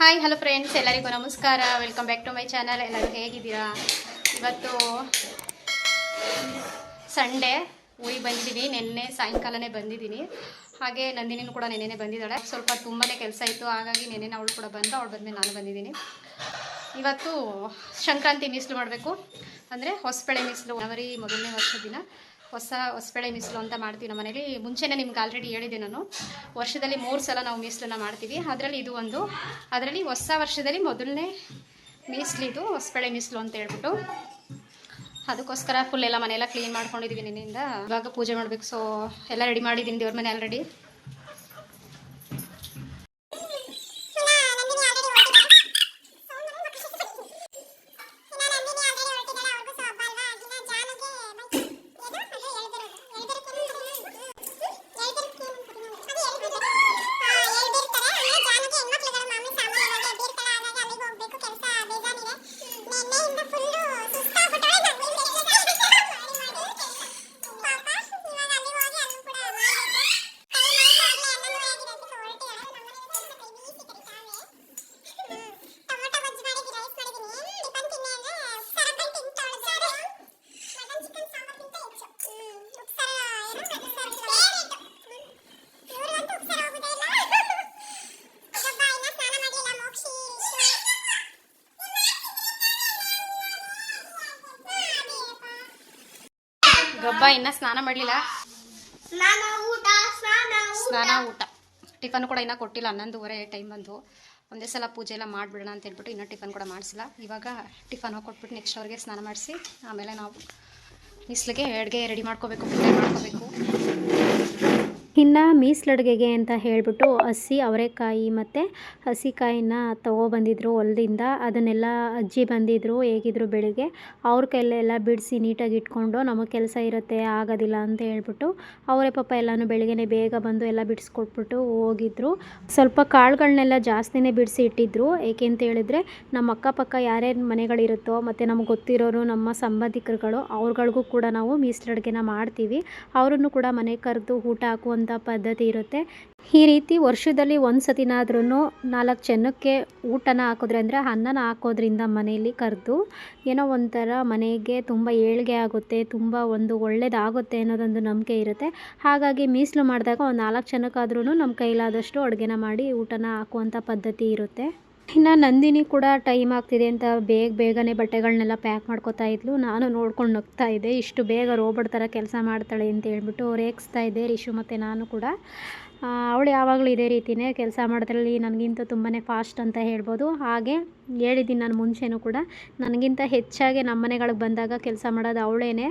Hi hello friends ಎಲ್ಲರಿಗೂ ನಮಸ್ಕಾರ welcome back to my channel ಎಲ್ಲರೂ ಹೇಗಿದ್ದೀರಾ ಇವತ್ತು ಸಂಡೇ, ಊರಿಗೆ ಬಂದಿದ್ದೀನಿ ನಿನ್ನೆ ಸಾಯಂಕಾಲನೇ ಬಂದಿದ್ದೀನಿ. ಹಾಗೆ ನಂದಿನಿನೂ ಕೂಡ ನೆನ್ನೆನೇ ಬಂದಿದ್ದಾಳೆ. ಸ್ವಲ್ಪ ತುಂಬಾ ಕೆಲಸ ಇತ್ತು. ಹಾಗಾಗಿ ನೆನ್ನೆ ಅವಳು ಕೂಡ ಬಂದು ಅವಳು ಬಂದಮೇಲೆ ನಾನು ಬಂದಿದ್ದೀನಿ. ಇವತ್ತು ಸಂಕ್ರಾಂತಿ ಮೀಸಲು ಮಾಡಬೇಕು. ಅಂದರೆ ಹೊಸಬೆಳೆ ಮೀಸಲು. ಜನವರಿ ಮೊದಲನೇ ವರ್ಷ ದಿನ ಹೊಸ ಹೊಸಬೆಳೆ ಮೀಸಲು ಅಂತ ಮಾಡ್ತೀವಿ ನಮ್ಮ ಮನೇಲಿ. ಮುಂಚೆನೇ ನಿಮ್ಗೆ ಆಲ್ರೆಡಿ ಹೇಳಿದೆ ನಾನು. ವರ್ಷದಲ್ಲಿ ಮೂರು ಸಲ ನಾವು ಮೀಸಲನ್ನು ಮಾಡ್ತೀವಿ. ಅದರಲ್ಲಿ ಇದು ಒಂದು. ಅದರಲ್ಲಿ ಹೊಸ ವರ್ಷದಲ್ಲಿ ಮೊದಲನೇ ಮೀಸಲಿದು ಹೊಸಬೇಳೆ ಮೀಸಲು ಅಂತ ಹೇಳ್ಬಿಟ್ಟು. ಅದಕ್ಕೋಸ್ಕರ ಫುಲ್ ಎಲ್ಲ ಮನೆಯೆಲ್ಲ ಕ್ಲೀನ್ ಮಾಡ್ಕೊಂಡಿದ್ದೀವಿ ನಿನ್ನಿಂದ. ಇವಾಗ ಪೂಜೆ ಮಾಡಬೇಕು ಸೊ ಎಲ್ಲ ರೆಡಿ ಮಾಡಿದ್ದೀನಿ ದೇವ್ರ ಮನೆ ಆಲ್ರೆಡಿ ಇನ್ನ ಸ್ನಾನ ಮಾಡಲಿಲ್ಲ? ಸ್ನಾನ ಊಟ ಟಿಫನ್ ಕೂಡ ಇನ್ನೂ ಕೊಟ್ಟಿಲ್ಲ ಹನ್ನೊಂದುವರೆ ಟೈಮ್ ಬಂದು. ಒಂದೇ ಸಲ ಪೂಜೆ ಎಲ್ಲ ಮಾಡಿಬಿಡೋಣ ಅಂತ ಹೇಳ್ಬಿಟ್ಟು ಇನ್ನೂ ಟಿಫನ್ ಕೂಡ ಮಾಡಿಸಿಲ್ಲ. ಇವಾಗ ಟಿಫನ್ ಕೊಟ್ಬಿಟ್ಟು ನೆಕ್ಸ್ಟ್ ಅವ್ರಿಗೆ ಸ್ನಾನ ಮಾಡಿಸಿ ಆಮೇಲೆ ನಾವು ಬಿಸಿಲಿಗೆ ಅಡುಗೆ ರೆಡಿ ಮಾಡ್ಕೋಬೇಕು ಪ್ರಿಪೇರ್ ಮಾಡ್ಕೋಬೇಕು. ಇನ್ನು ಮೀಸ್ಲಡ್ಗೆಗೆ ಅಂತ ಹೇಳಿಬಿಟ್ಟು ಹಸಿ ಅವರೆಕಾಯಿ ಮತ್ತು ಹಸಿಕಾಯಿನ ತೊಗೊಬಂದಿದ್ರು ಹೊಲದಿಂದ. ಅದನ್ನೆಲ್ಲ ಅಜ್ಜಿ ಬಂದಿದ್ದರು ಹೇಗಿದ್ರು ಬೆಳಿಗ್ಗೆ. ಅವ್ರ ಕೈಲೆಲ್ಲ ಬಿಡಿಸಿ ನೀಟಾಗಿ ಇಟ್ಕೊಂಡು ನಮಗೆ ಕೆಲಸ ಇರುತ್ತೆ, ಆಗೋದಿಲ್ಲ ಅಂತ ಹೇಳ್ಬಿಟ್ಟು ಅವರೇ ಪಾಪ ಎಲ್ಲನೂ ಬೆಳಿಗ್ಗೆ ಬೇಗ ಬಂದು ಎಲ್ಲ ಬಿಡಿಸ್ಕೊಟ್ಬಿಟ್ಟು ಹೋಗಿದ್ರು. ಸ್ವಲ್ಪ ಕಾಳುಗಳನ್ನೆಲ್ಲ ಜಾಸ್ತಿನೇ ಬಿಡಿಸಿ ಇಟ್ಟಿದ್ರು. ಏಕೆ ಅಂತ ಹೇಳಿದ್ರೆ ನಮ್ಮ ಅಕ್ಕಪಕ್ಕ ಯಾರ್ಯಾರು ಮನೆಗಳಿರುತ್ತೋ ಮತ್ತು ನಮ್ಗೆ ಗೊತ್ತಿರೋರು, ನಮ್ಮ ಸಂಬಂಧಿಕರುಗಳು ಅವ್ರುಗಳಿಗೂ ಕೂಡ ನಾವು ಮೀಸಲಡ್ಗೆನ ಮಾಡ್ತೀವಿ. ಅವರನ್ನು ಕೂಡ ಮನೆ ಕರೆದು ಊಟ ಹಾಕುವಂಥ ಪದ್ಧತಿ ಇರುತ್ತೆ. ಈ ರೀತಿ ವರ್ಷದಲ್ಲಿ ಒಂದು ಸತಿನಾದ್ರೂ ನಾಲ್ಕು ಜನಕ್ಕೆ ಊಟನ ಹಾಕಿದ್ರೆ ಅಂದರೆ ಅನ್ನನ ಹಾಕೋದ್ರಿಂದ ಮನೆಯಲ್ಲಿ ಕರೆದು ಏನೋ ಒಂಥರ ಮನೆಗೆ ತುಂಬ ಏಳಿಗೆ ಆಗುತ್ತೆ, ತುಂಬ ಒಂದು ಒಳ್ಳೇದಾಗುತ್ತೆ ಅನ್ನೋದೊಂದು ನಂಬಿಕೆ ಇರುತ್ತೆ. ಹಾಗಾಗಿ ಮೀಸಲು ಮಾಡಿದಾಗ ಒಂದು ನಾಲ್ಕು ಜನಕ್ಕಾದ್ರೂ ನಮ್ಮ ಕೈಲಾದಷ್ಟು ಅಡುಗೆನ ಮಾಡಿ ಊಟನ ಹಾಕುವಂಥ ಪದ್ಧತಿ ಇರುತ್ತೆ. ಇನ್ನು ನಂದಿನಿ ಕೂಡ ಟೈಮ್ ಆಗ್ತಿದೆ ಅಂತ ಬೇಗ ಬೇಗನೆ ಬಟ್ಟೆಗಳನ್ನೆಲ್ಲ ಪ್ಯಾಕ್ ಮಾಡ್ಕೋತಾ ಇದ್ಲು. ನಾನು ನೋಡ್ಕೊಂಡು ನಗ್ತಾ ಇದ್ದೆ. ಇಷ್ಟು ಬೇಗ ರೋಬೋಟ್ ಥರ ಕೆಲಸ ಮಾಡ್ತಾಳೆ ಅಂತ ಹೇಳ್ಬಿಟ್ಟು ರೇಗಿಸ್ತಾ ಇದ್ದೆ ರಿಶು ಮತ್ತು ನಾನು ಕೂಡ. ಅವಳು ಯಾವಾಗಲೂ ಇದೇ ರೀತಿಯೇ ಕೆಲಸ ಮಾಡೋದ್ರಲ್ಲಿ ನನಗಿಂತ ತುಂಬಾ ಫಾಸ್ಟ್ ಅಂತ ಹೇಳ್ಬೋದು. ಹಾಗೆ ಹೇಳಿದ್ದೀನಿ ನಾನು ಮುಂಚೆನೂ ಕೂಡ. ನನಗಿಂತ ಹೆಚ್ಚಾಗಿ ನಮ್ಮ ಮನೆಗಳಿಗೆ ಬಂದಾಗ ಕೆಲಸ ಮಾಡೋದು ಅವಳೇನೆ.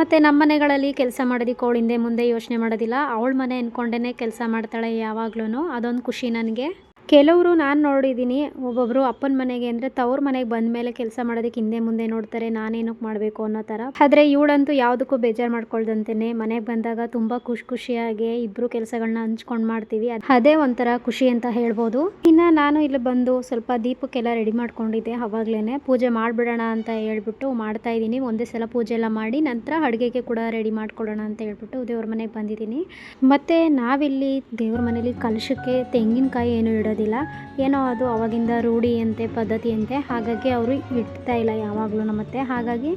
ಮತ್ತು ನಮ್ಮ ಮನೆಗಳಲ್ಲಿ ಕೆಲಸ ಮಾಡೋದಕ್ಕೆ ಅವಳು ಹಿಂದೆ ಮುಂದೆ ಯೋಚನೆ ಮಾಡೋದಿಲ್ಲ. ಅವಳ ಮನೆ ಅಂದ್ಕೊಂಡೇ ಕೆಲಸ ಮಾಡ್ತಾಳೆ ಯಾವಾಗ್ಲೂ ಅದೊಂದು ಖುಷಿ ನನಗೆ. ಕೆಲವರು ನಾನು ನೋಡಿದ್ದೀನಿ ಒಬ್ಬೊಬ್ಬರು ಅಪ್ಪನ ಮನೆಗೆ ಅಂದರೆ ತವ್ರ ಮನೆಗೆ ಬಂದ ಮೇಲೆ ಕೆಲಸ ಮಾಡೋದಕ್ಕೆ ಹಿಂದೆ ಮುಂದೆ ನೋಡ್ತಾರೆ ನಾನೇನಕ್ಕೆ ಮಾಡಬೇಕು ಅನ್ನೋ ಥರ. ಆದರೆ ಇವಳಂತೂ ಯಾವುದಕ್ಕೂ ಬೇಜಾರು ಮಾಡ್ಕೊಳ್ದಂತೆಯೇ ಮನೆಗೆ ಬಂದಾಗ ತುಂಬ ಖುಷಿ ಖುಷಿಯಾಗಿ ಇಬ್ಬರು ಕೆಲಸಗಳನ್ನ ಹಂಚ್ಕೊಂಡು ಮಾಡ್ತೀವಿ. ಅದ್- ಒಂಥರ ಖುಷಿ ಅಂತ ಹೇಳ್ಬೋದು. ಇನ್ನು ನಾನು ಇಲ್ಲಿ ಬಂದು ಸ್ವಲ್ಪ ದೀಪಕ್ಕೆಲ್ಲ ರೆಡಿ ಮಾಡ್ಕೊಂಡಿದ್ದೆ ಅವಾಗಲೇ ಪೂಜೆ ಮಾಡಿಬಿಡೋಣ ಅಂತ ಹೇಳ್ಬಿಟ್ಟು ಮಾಡ್ತಾ ಇದ್ದೀನಿ. ಒಂದೇ ಸಲ ಪೂಜೆ ಎಲ್ಲ ಮಾಡಿ ನಂತರ ಅಡುಗೆಗೆ ಕೂಡ ರೆಡಿ ಮಾಡ್ಕೊಳ್ಳೋಣ ಅಂತ ಹೇಳ್ಬಿಟ್ಟು ದೇವ್ರ ಮನೆಗೆ ಬಂದಿದ್ದೀನಿ. ಮತ್ತು ನಾವಿಲ್ಲಿ ದೇವ್ರ ಮನೇಲಿ ಕಲಶಕ್ಕೆ ತೆಂಗಿನಕಾಯಿ ಏನು ಇಡೋದಿಲ್ಲ ಏನೋ ಅದು ಅವಾಗಿಂದ ರೂಢಿಯಂತೆ ಪದ್ಧತಿಯಂತೆ. ಹಾಗಾಗಿ ಅವರು ಇಡ್ತಾ ಇಲ್ಲ ಯಾವಾಗಲೂ ನಮ್ಮತ್ತೆ. ಹಾಗಾಗಿ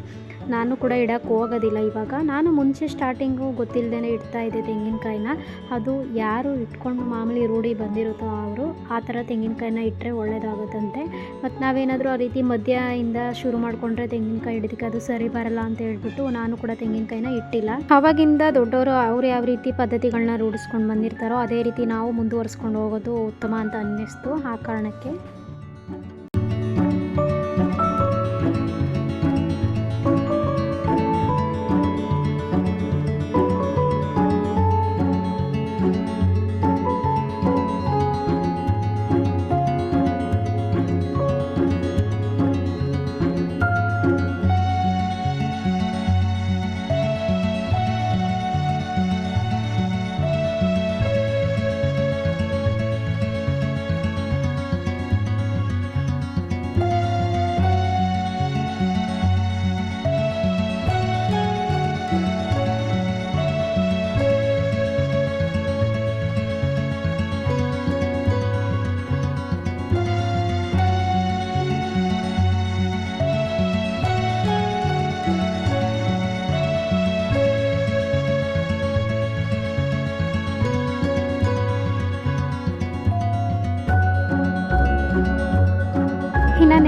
ನಾನು ಕೂಡ ಇಡೋಕ್ಕೆ ಹೋಗೋದಿಲ್ಲ ಇವಾಗ. ನಾನು ಮುಂಚೆ ಸ್ಟಾರ್ಟಿಂಗು ಗೊತ್ತಿಲ್ಲದೇ ಇಡ್ತಾ ಇದ್ದೆ ತೆಂಗಿನಕಾಯಿನ. ಅದು ಯಾರು ಇಟ್ಕೊಂಡು ಮಾಮೂಲಿ ರೂಢಿ ಬಂದಿರುತ್ತೋ ಅವರು ಆ ಥರ ತೆಂಗಿನಕಾಯಿನ ಇಟ್ಟರೆ ಒಳ್ಳೆಯದಾಗುತ್ತಂತೆ ಮತ್ತು ನಾವೇನಾದರೂ ಆ ರೀತಿ ಮಧ್ಯದಿಂದ ಶುರು ಮಾಡಿಕೊಂಡ್ರೆ ತೆಂಗಿನಕಾಯಿ ಇಡೋದಕ್ಕೆ ಅದು ಸರಿ ಬರಲ್ಲ ಅಂತ ಹೇಳ್ಬಿಟ್ಟು ನಾನು ಕೂಡ ತೆಂಗಿನಕಾಯಿನ ಇಟ್ಟಿಲ್ಲ. ಅವಾಗಿಂದ ದೊಡ್ಡವರು ಅವ್ರು ಯಾವ ರೀತಿ ಪದ್ಧತಿಗಳನ್ನ ರೂಢಿಸ್ಕೊಂಡು ಬಂದಿರ್ತಾರೋ ಅದೇ ರೀತಿ ನಾವು ಮುಂದುವರಿಸ್ಕೊಂಡು ಹೋಗೋದು ಉತ್ತಮ ಅಂತ ಅನ್ನಿಸ್ತು ಆ ಕಾರಣಕ್ಕೆ.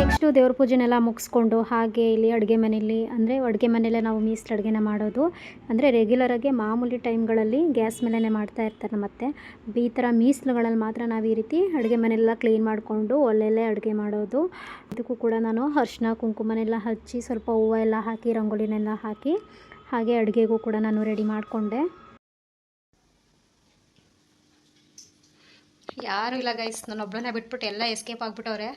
ನೆಕ್ಸ್ಟು ದೇವ್ರ ಪೂಜೆನೆಲ್ಲ ಮುಗಿಸ್ಕೊಂಡು ಹಾಗೆ ಇಲ್ಲಿ ಅಡುಗೆ ಮನೆಯಲ್ಲಿ, ಅಂದರೆ ಅಡುಗೆ ಮನೆಯಲ್ಲೇ ನಾವು ಮೀಸಲು ಅಡುಗೆನ ಮಾಡೋದು. ಅಂದರೆ ರೆಗ್ಯುಲರಾಗಿ ಮಾಮೂಲಿ ಟೈಮ್ಗಳಲ್ಲಿ ಗ್ಯಾಸ್ ಮೇಲೇ ಮಾಡ್ತಾ ಇರ್ತಾರೆ ಮತ್ತೆ. ಈ ಥರ ಮೀಸಲುಗಳಲ್ಲಿ ಮಾತ್ರ ನಾವು ಈ ರೀತಿ ಅಡುಗೆ ಮನೆಯೆಲ್ಲ ಕ್ಲೀನ್ ಮಾಡಿಕೊಂಡು ಒಲೆಯಲ್ಲೇ ಅಡುಗೆ ಮಾಡೋದು. ಇದಕ್ಕೂ ಕೂಡ ನಾನು ಅರ್ಶಿನ ಕುಂಕುಮನೆಲ್ಲ ಹಚ್ಚಿ ಸ್ವಲ್ಪ ಹೂವು ಎಲ್ಲ ಹಾಕಿ, ರಂಗೋಲಿನೆಲ್ಲ ಹಾಕಿ ಹಾಗೆ ಅಡುಗೆಗೂ ಕೂಡ ನಾನು ರೆಡಿ ಮಾಡಿಕೊಂಡೆ. ಯಾರು ಇಲ್ಲ ಗೈಸ್ ನಾನು ಒಬ್ಬಳನ್ನ ಬಿಟ್ಬಿಟ್ಟು ಎಲ್ಲ ಎಸ್ಕೇಪ್ ಆಗ್ಬಿಟ್ಟವ್ರೆ.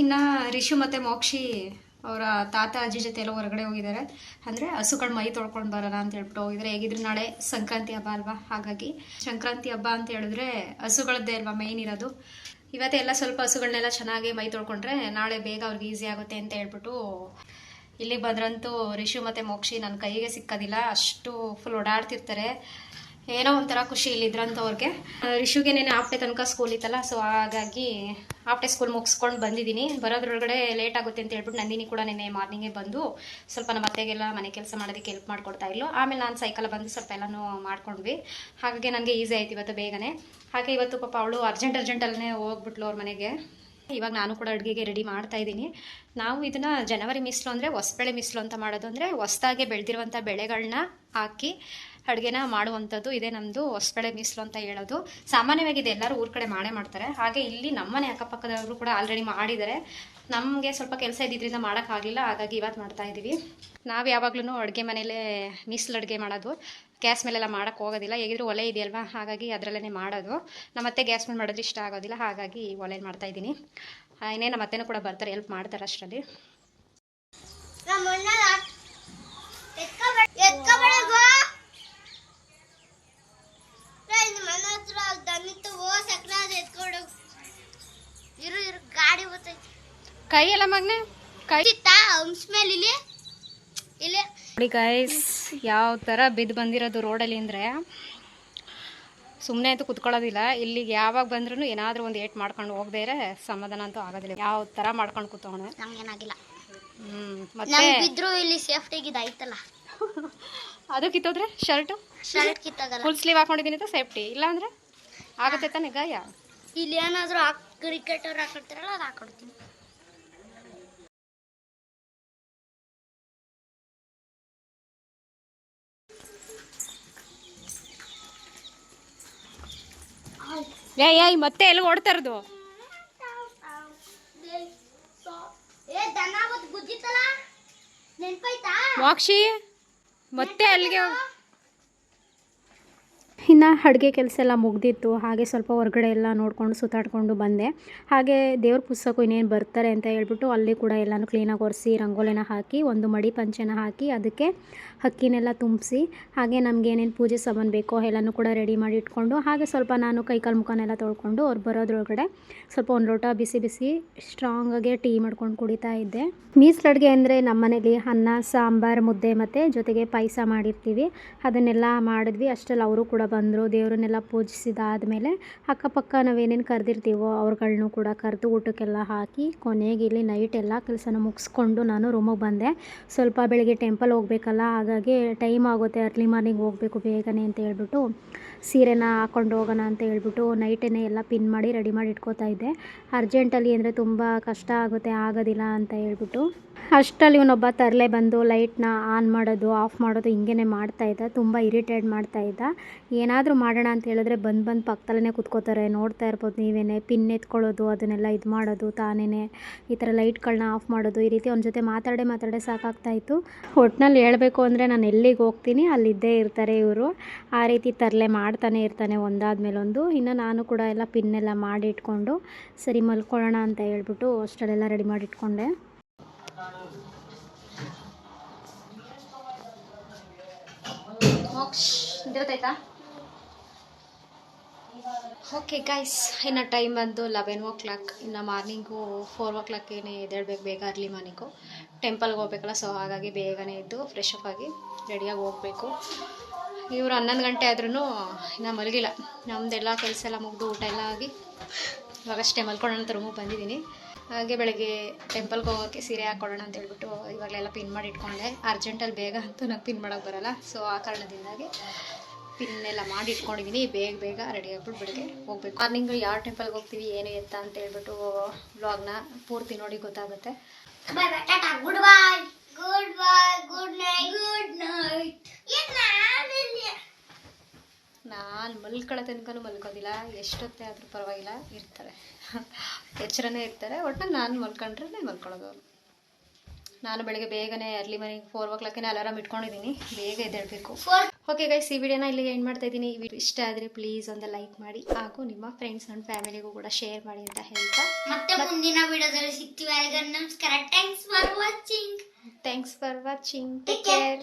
ಇನ್ನು ರಿಷು ಮತ್ತು ಮೋಕ್ಷಿ ಅವರ ತಾತ ಅಜ್ಜಿ ಜೊತೆ ಎಲ್ಲ ಹೊರಗಡೆ ಹೋಗಿದ್ದಾರೆ. ಅಂದರೆ ಹಸುಗಳು ಮೈ ತೊಳ್ಕೊಂಡು ಬರೋಣ ಅಂತ ಹೇಳ್ಬಿಟ್ಟು ಹೋಗಿದ್ದಾರೆ. ಹೇಗಿದ್ರು ನಾಳೆ ಸಂಕ್ರಾಂತಿ ಹಬ್ಬ ಅಲ್ವಾ? ಹಾಗಾಗಿ ಸಂಕ್ರಾಂತಿ ಹಬ್ಬ ಅಂತ ಹೇಳಿದ್ರೆ ಹಸುಗಳದ್ದೇ ಅಲ್ವಾ ಮೇಯ್ನ್ ಇರೋದು. ಇವತ್ತೆಲ್ಲ ಸ್ವಲ್ಪ ಹಸುಗಳನ್ನೆಲ್ಲ ಚೆನ್ನಾಗಿ ಮೈ ತೊಳ್ಕೊಂಡ್ರೆ ನಾಳೆ ಬೇಗ ಅವ್ರಿಗೆ ಈಸಿ ಆಗುತ್ತೆ ಅಂತ ಹೇಳ್ಬಿಟ್ಟು ಇಲ್ಲಿಗೆ ಬಂದ್ರಂತೂ ರಿಷು ಮತ್ತು ಮೋಕ್ಷಿ ನನ್ನ ಕೈಗೆ ಸಿಕ್ಕೋದಿಲ್ಲ. ಅಷ್ಟು ಫುಲ್ ಓಡಾಡ್ತಿರ್ತಾರೆ. ಏನೋ ಒಂಥರ ಖುಷಿ ಇಲ್ಲಿದ್ರಂಥವ್ರಿಗೆ ರಿಷುಗೆ ನೆನೆ ಹಾಫ್ ಡೇ ತನಕ ಸ್ಕೂಲ್ ಇತ್ತಲ್ಲ ಸೊ ಹಾಗಾಗಿ ಆಫ್ಟೆ ಸ್ಕೂಲ್ ಮುಗಿಸ್ಕೊಂಡು ಬಂದಿದ್ದೀನಿ. ಬರೋದ್ರೊಳಗಡೆ ಲೇಟ್ ಆಗುತ್ತೆ ಅಂತ ಹೇಳ್ಬಿಟ್ಟು ನಂದಿನಿ ಕೂಡ ನಿನ್ನೆ ಮಾರ್ನಿಂಗೇ ಬಂದು ಸ್ವಲ್ಪ ನಮ್ಮ ಅತ್ತೆಗೆಲ್ಲ ಮನೆ ಕೆಲಸ ಮಾಡೋದಕ್ಕೆ ಹೆಲ್ಪ್ ಮಾಡ್ಕೊಡ್ತಾ ಇಲ್ಲೋ ಆಮೇಲೆ ನಾನು ಸೈಕಲ್ ಬಂದು ಸ್ವಲ್ಪ ಎಲ್ಲನೂ ಮಾಡ್ಕೊಂಡ್ವಿ. ಹಾಗಾಗಿ ನನಗೆ ಈಸಿ ಆಯ್ತು ಇವತ್ತು ಬೇಗನೆ. ಹಾಗೆ ಇವತ್ತು ಪಾಪ ಅವಳು ಅರ್ಜೆಂಟ್ ಅರ್ಜೆಂಟಲ್ಲೇ ಹೋಗ್ಬಿಟ್ಲು ಅವ್ರ ಮನೆಗೆ. ಇವಾಗ ನಾನು ಕೂಡ ಅಡುಗೆಗೆ ರೆಡಿ ಮಾಡ್ತಾ ಇದ್ದೀನಿ. ನಾವು ಇದನ್ನು ಜನವರಿ ಮಿಸ್ಲು ಅಂದರೆ ಹೊಸಬೆಳೆ ಮಿಸ್ಲು ಅಂತ ಮಾಡೋದು ಅಂದರೆ ಹೊಸ್ದಾಗೆ ಬೆಳೆದಿರುವಂಥ ಬೆಳೆಗಳನ್ನ ಹಾಕಿ ಅಡುಗೆನ ಮಾಡುವಂಥದ್ದು ಇದೇ ನಮ್ಮದು ಹೊಸಬೇಳೆ ಮೀಸಲು ಅಂತ ಹೇಳೋದು. ಸಾಮಾನ್ಯವಾಗಿ ಇದು ಎಲ್ಲರೂ ಊರ ಕಡೆ ಮಾಡೇ ಮಾಡ್ತಾರೆ. ಹಾಗೆ ಇಲ್ಲಿ ನಮ್ಮನೆ ಅಕ್ಕಪಕ್ಕದವರು ಕೂಡ ಆಲ್ರೆಡಿ ಮಾಡಿದ್ದಾರೆ. ನಮಗೆ ಸ್ವಲ್ಪ ಕೆಲಸ ಇದ್ದಿದ್ದರಿಂದ ಮಾಡೋಕ್ಕಾಗಲಿಲ್ಲ ಹಾಗಾಗಿ ಇವತ್ತು ಮಾಡ್ತಾ ಇದ್ದೀವಿ ನಾವು ಯಾವಾಗಲೂ ಅಡುಗೆ ಮನೇಲೇ ಮೀಸಲು ಅಡುಗೆ ಮಾಡೋದು. ಗ್ಯಾಸ್ ಮೇಲೆಲ್ಲ ಮಾಡೋಕ್ಕೆ ಹೋಗೋದಿಲ್ಲ. ಹೇಗಿದ್ರು ಒಲೆ ಇದೆಯಲ್ವಾ? ಹಾಗಾಗಿ ಅದರಲ್ಲೇ ಮಾಡೋದು. ನಮ್ಮತ್ತೆ ಗ್ಯಾಸ್ ಮೇಲೆ ಮಾಡೋದು ಇಷ್ಟ ಆಗೋದಿಲ್ಲ. ಹಾಗಾಗಿ ಒಲೆ ಮಾಡ್ತಾ ಇದ್ದೀನಿ ಇನ್ನೇ ನಮ್ಮ ಅತ್ತೆನೂ ಕೂಡ ಬರ್ತಾರೆ. ಹೆಲ್ಪ್ ಮಾಡ್ತಾರೆ ಅಷ್ಟರಲ್ಲಿ ನಮ್ಮ ಅಣ್ಣ ಎತ್ಕೊಬೇಡ ಎತ್ಕೊಬೇಡ ನಿಮ್ಮ ಮನೆ ಹತ್ರ ದನಿತ್ತು ಓ ಸಕ್ರ ಅದು ಎತ್ಕೊಂಡು ಇರು ಇರು ಗಾಡಿ ಬರ್ತೈತಿ. ಕೈ ಎಲ್ಲ ಮಗ್ನೆ? ಕೈ ಚಿತ್ತಾ ಹಂಸ್ ಮೇಲೆ ಇಲ್ಲಿ. ಇಲ್ಲಿ. ನೋಡಿ ಗೈಸ್ ಯಾವ ತರ ಬಿದ್ದು ಬಂದಿರೋದು ರೋಡಲ್ಲಿ ಅಂದ್ರೆ ಸುಮ್ಮನೆ ಅಂತೂ ಕುತ್ಕೊಳ್ಳೋದಿಲ್ಲ. ಇಲ್ಲಿಗೆ ಯಾವಾಗ ಬಂದ್ರೂ ಏನಾದರೂ ಒಂದು ಏಟ್ ಮಾಡ್ಕೊಂಡು ಹೋಗದೆ ಸಮಾಧಾನ ಅಂತೂ ಆಗೋದಿಲ್ಲ. ಯಾವ ಥರ ಮಾಡ್ಕೊಂಡು ಕೂತವಣೆ ನಮ್ಗೇನಾಗಿಲ್ಲ ಹ್ಞೂ ಮತ್ತೆ? ಇಲ್ಲಿ ಸೇಫ್ಟಿಗೆ ಇದಾಯ್ತಲ್ಲ ಅದು ಕಿತ್ತೋದ್ರೆ? ಶರ್ಟು ಶರ್ಟ್ ಕಿತ್ತಾಗಲ್ಲ ಫುಲ್ ಸ್ಲೀವ್ ಹಾಕೊಂಡಿದ್ದೀನಿ ಸೇಫ್ಟಿ ಇಲ್ಲ ಅಂದರೆ ಆಗುತ್ತೆ ತಾನೆ ಗಾಯ? ಇಲ್ಲಿ ಏನಾದ್ರು ಹಾಕ್ ಕ್ರಿಕೆಟರ್ ಹಾಕೊಡ್ತಾರಲ್ಲ ಅದು ಹಾಕೊಡ್ತೀನಿ. ಏಯ್ ಏಯ್ ಮತ್ತೆ ಎಲ್ಲಿ ಓಡ್ತಾ ಇರೋದು? ಏ ಮೋಕ್ಷಿ ಮತ್ತೆ ಅಲ್ಲಿಗೆ ಇನ್ನು ಅಡುಗೆ ಕೆಲಸ ಎಲ್ಲ ಮುಗ್ದಿತ್ತು, ಹಾಗೆ ಸ್ವಲ್ಪ ಹೊರಗಡೆ ಎಲ್ಲ ನೋಡಿಕೊಂಡು ಸುತ್ತಾಡಿಕೊಂಡು ಬಂದೆ. ಹಾಗೆ ದೇವ್ರ ಪುಸ್ತಕ ಇನ್ನೇನು ಬರ್ತಾರೆ ಅಂತ ಹೇಳ್ಬಿಟ್ಟು ಅಲ್ಲಿ ಕೂಡ ಎಲ್ಲನೂ ಕ್ಲೀನಾಗಿ ಒರೆಸಿ ರಂಗೋಲಿನ ಹಾಕಿ, ಒಂದು ಮಡಿ ಪಂಚೆನ ಹಾಕಿ ಅದಕ್ಕೆ ಅಕ್ಕಿನೆಲ್ಲ ತುಂಬಿಸಿ, ಹಾಗೆ ನಮ್ಗೆ ಏನೇನು ಪೂಜೆ ಸಾಮಾನು ಬೇಕೋ ಎಲ್ಲನೂ ಕೂಡ ರೆಡಿ ಮಾಡಿ ಇಟ್ಕೊಂಡು, ಹಾಗೆ ಸ್ವಲ್ಪ ನಾನು ಕೈಕಾಲು ಮುಖನೆಲ್ಲ ತೊಳ್ಕೊಂಡು ಅವ್ರು ಬರೋದ್ರೊಳಗಡೆ ಸ್ವಲ್ಪ ಒಂದು ಲೋಟ ಬಿಸಿ ಬಿಸಿ ಸ್ಟ್ರಾಂಗಾಗೆ ಟೀ ಮಾಡ್ಕೊಂಡು ಕುಡಿತಾ ಇದ್ದೆ. ಮೀಸಲು ಅಡುಗೆ ಅಂದರೆ ನಮ್ಮನೇಲಿ ಅನ್ನ, ಸಾಂಬಾರು, ಮುದ್ದೆ ಮತ್ತು ಜೊತೆಗೆ ಪಾಯಸ ಮಾಡಿರ್ತೀವಿ. ಅದನ್ನೆಲ್ಲ ಮಾಡಿದ್ವಿ. ಅಷ್ಟರಲ್ಲಿ ಅವರು ಕೂಡ ಬಂದರು, ದೇವರನ್ನೆಲ್ಲ ಪೂಜಿಸಿದಾದಮೇಲೆ ಅಕ್ಕಪಕ್ಕ ನಾವೇನೇನು ಕರೆದಿರ್ತೀವೋ ಅವ್ರುಗಳ್ನೂ ಕೂಡ ಕರೆದು ಊಟಕ್ಕೆಲ್ಲ ಹಾಕಿ ಕೊನೆಗೆ ಇಲ್ಲಿ ನೈಟ್ ಎಲ್ಲ ಕೆಲಸನ ಮುಗಿಸ್ಕೊಂಡು ನಾನು ರೂಮಿಗೆ ಬಂದೆ. ಸ್ವಲ್ಪ ಬೆಳಗ್ಗೆ ಟೆಂಪಲ್ ಹೋಗಬೇಕಲ್ಲ, ಹಾಗಾಗಿ ಟೈಮ್ ಆಗುತ್ತೆ ಅರ್ಲಿ ಮಾರ್ನಿಂಗ್ ಹೋಗಬೇಕು ಬೇಗನೆ ಅಂತ ಹೇಳ್ಬಿಟ್ಟು ಸೀರೆನ ಹಾಕ್ಕೊಂಡು ಹೋಗೋಣ ಅಂತ ಹೇಳ್ಬಿಟ್ಟು ನೈಟೇ ಎಲ್ಲ ಪಿನ್ ಮಾಡಿ ರೆಡಿ ಮಾಡಿ ಇಟ್ಕೋತಾ ಇದ್ದೆ. ಅರ್ಜೆಂಟಲ್ಲಿ ಅಂದರೆ ತುಂಬ ಕಷ್ಟ ಆಗುತ್ತೆ, ಆಗೋದಿಲ್ಲ ಅಂತ ಹೇಳ್ಬಿಟ್ಟು ಅಷ್ಟರಲ್ಲಿ ಇವನೊಬ್ಬ ತರಲೆ ಬಂದು ಲೈಟ್ನ ಆನ್ ಮಾಡೋದು, ಆಫ್ ಮಾಡೋದು ಹಿಂಗೇ ಮಾಡ್ತಾ ಇದ್ದ. ತುಂಬ ಇರಿಟೇಟ್ ಮಾಡ್ತಾ ಇದ್ದ. ಏನಾದರೂ ಮಾಡೋಣ ಅಂತ ಹೇಳಿದ್ರೆ ಬಂದು ಬಂದು ಪಕ್ಕದಲ್ಲೇ ಕುತ್ಕೋತಾರೆ. ನೋಡ್ತಾ ಇರ್ಬೋದು ನೀವೇನೆ. ಪಿನ್ ಎತ್ಕೊಳ್ಳೋದು, ಅದನ್ನೆಲ್ಲ ಇದು ಮಾಡೋದು ತಾನೇ ಈ ಥರ ಲೈಟ್ಗಳನ್ನ ಆಫ್ ಮಾಡೋದು ಈ ರೀತಿ ಅವನ ಜೊತೆ ಮಾತಾಡೇ ಮಾತಾಡೇ ಸಾಕಾಗ್ತಾಯಿತ್ತು ಒಟ್ನಲ್ಲಿ ಹೇಳಬೇಕು ಅಂದರೆ ನಾನು ಎಲ್ಲಿಗೆ ಹೋಗ್ತೀನಿ, ಅಲ್ಲಿದ್ದೇ ಇರ್ತಾರೆ ಇವರು. ಆ ರೀತಿ ತರಲೆ ಮಾಡ್ತಾನೆ ಇರ್ತಾನೆ ಒಂದಾದ್ಮೇಲೆ ಒಂದು ಇನ್ನು ನಾನು ಕೂಡ ಎಲ್ಲ ಪಿನ್ನೆಲ್ಲ ಮಾಡಿಟ್ಕೊಂಡು ಸರಿ ಮಲ್ಕೊಳ್ಳೋಣ ಅಂತ ಹೇಳ್ಬಿಟ್ಟು ಅಷ್ಟಲ್ಲೆಲ್ಲ ರೆಡಿ ಮಾಡಿ ಮೋಕ್ಷ ನಿಂತಿರ್ತೈತಾ ಓಕೆ ಗೈಸ್ ಇನ್ನು ಟೈಮ್ ಬಂದು ಲೆವೆನ್ ಓ ಕ್ಲಾಕ್ ಇನ್ನು ಮಾರ್ನಿಂಗು ಫೋರ್ ಓ ಕ್ಲಾಕೇನೆ ಎದ್ದೇಳ್ಬೇಕು, ಬೇಗ ಅರ್ಲಿ ಮಾರ್ನಿಂಗು ಟೆಂಪಲ್ಗೆ ಹೋಗ್ಬೇಕಲ್ಲ ಸೊ ಹಾಗಾಗಿ ಬೇಗನೆ ಇದ್ದು ಫ್ರೆಶ್ ಅಪ್ ಆಗಿ ರೆಡಿಯಾಗಿ ಹೋಗಬೇಕು. ಇವರು ಹನ್ನೊಂದು ಗಂಟೆ ಆದ್ರೂ ಇನ್ನು ಮಲಗಿಲ್ಲ. ನಮ್ಮದೆಲ್ಲ ಕೆಲಸ ಎಲ್ಲ ಮುಗಿದು ಊಟ ಎಲ್ಲ ಆಗಿ, ಇವಾಗಷ್ಟೇ ಮಲ್ಕೊಳ್ಳೋಣ ಅಂತ ರೂಮಿಗೆ ಬಂದಿದ್ದೀನಿ. ಹಾಗೆ ಬೆಳಗ್ಗೆ ಟೆಂಪಲ್ಗೆ ಹೋಗೋಕ್ಕೆ ಸೀರೆ ಹಾಕ್ಕೊಳ್ಳೋಣ ಅಂತ ಹೇಳ್ಬಿಟ್ಟು ಇವಾಗಲೆಲ್ಲ ಪಿನ್ ಮಾಡಿ ಇಟ್ಕೊಂಡೆ. ಅರ್ಜೆಂಟಲ್ಲಿ ಬೇಗ ಅಂತೂ ನಂಗೆ ಪಿನ್ ಮಾಡೋಕ್ಕೆ ಬರಲ್ಲ. ಸೊ ಆ ಕಾರಣದಿಂದಾಗಿ ಪಿನ್ ಎಲ್ಲ ಮಾಡಿ ಇಟ್ಕೊಂಡಿದ್ದೀನಿ ಬೇಗ ಬೇಗ ರೆಡಿ ಆಗ್ಬಿಟ್ಟು ಬೆಳಗ್ಗೆ ಹೋಗ್ಬೇಕು. ಮಾರ್ನಿಂಗ್ ಯಾವ ಟೆಂಪಲ್ಗೆ ಹೋಗ್ತೀವಿ ಏನು ಎತ್ತ ಅಂತ ಹೇಳ್ಬಿಟ್ಟು ವ್ಲಾಗ್ನ ಪೂರ್ತಿ ನೋಡಿ ಗೊತ್ತಾಗುತ್ತೆ. Bye bye tata good bye good bye good night good night ನಾನು ಮಲ್ಕೊಳ್ಳೋ ತನಕನೂ ಮಲ್ಕೋದಿಲ್ಲ. ಎಷ್ಟೊತ್ತೇ ಆದರೂ ಪರವಾಗಿಲ್ಲ. ಇರ್ತಾರೆ. ಎಚ್ಚರನೇ ಇರ್ತಾರೆ. ಒಟ್ಟು ನಾನು ಮಲ್ಕೊಂಡ್ರೆ ಮಲ್ಕೊಳ್ಳೋದು. ನಾನು ಬೆಳಗ್ಗೆ ಬೇಗನೆ ಅರ್ಲಿ ಮಾರ್ನಿಂಗ್ ಫೋರ್ ಓ ಕ್ಲಾಕಿನ ಅಲಾರಾಮ್ ಇಟ್ಕೊಂಡಿದ್ದೀನಿ. ಬೇಗ ಎದ್ದೇಳಬೇಕು. ಓಕೆ ಗೈಸ್ ಈ ವಿಡಿಯೋನ ಇಲ್ಲಿಗೆ ಎಂಡ್ ಮಾಡ್ತಾ ಇದ್ದೀನಿ. ಈ ವಿಡಿಯೋ ಇಷ್ಟ ಆದರೆ ಪ್ಲೀಸ್ ಒಂದು ಲೈಕ್ ಮಾಡಿ ಹಾಗೂ ನಿಮ್ಮ ಫ್ರೆಂಡ್ಸ್ ಆ್ಯಂಡ್ ಫ್ಯಾಮಿಲಿಗೂ ಕೂಡ ಶೇರ್ ಮಾಡಿ ಅಂತ ಹೇಳ್ತಾ. ಮತ್ತೆ ಮುಂದಿನ ವಿಡಿಯೋದಲ್ಲಿ ಸಿಗ್ತೀವಿ. ನಮಸ್ಕಾರ. Thanks for watching thanks for watching take care